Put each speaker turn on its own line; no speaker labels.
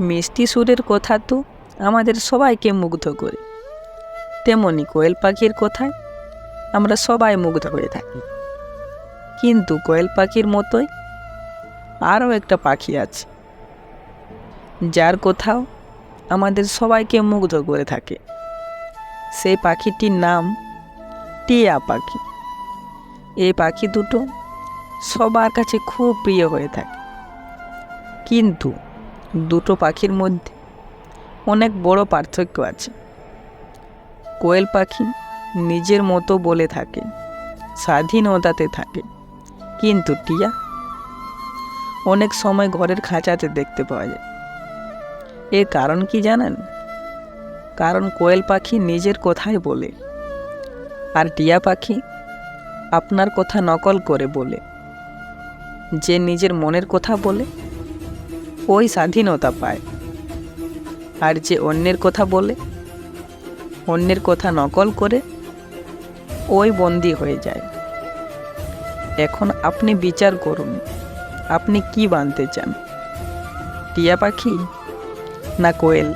মিষ্টি সুরের কথা তো আমাদের সবাইকে মুগ্ধ করে। তেমনি কোয়েল পাখির কথায় আমরা সবাই মুগ্ধ হয়ে থাকি। কিন্তু কোয়েল পাখির মতোই আরও একটা পাখি আছে, যার কোথাও আমাদের সবাইকে মুগ্ধ করে থাকে। সেই পাখিটির নাম টিয়া পাখি। এই পাখি দুটো সবার কাছে খুব প্রিয় হয়ে থাকে। কিন্তু দুটো পাখির মধ্যে অনেক বড় পার্থক্য আছে। কোয়েল পাখি নিজের মতো বলে থাকে, স্বাধীনতাতে থাকে। কিন্তু টিয়া অনেক সময় ঘরের খাঁচাতে দেখতে পাওয়া যায়। এর কারণ কি জানেন? কারণ কোয়েল পাখি নিজের কথাই বলে, আর টিয়া পাখি আপনার কথা নকল করে বলে। যে নিজের মনের কথা বলে ওই স্বাধীনতা পায়। আর যে অন্যের কথা বলে, অন্যের কথা নকল করে, ওই বন্দি হয়ে যায়। এখন আপনি বিচার করুন, আপনি কি বানতে চান? টিয়া পাখি না কোয়েল?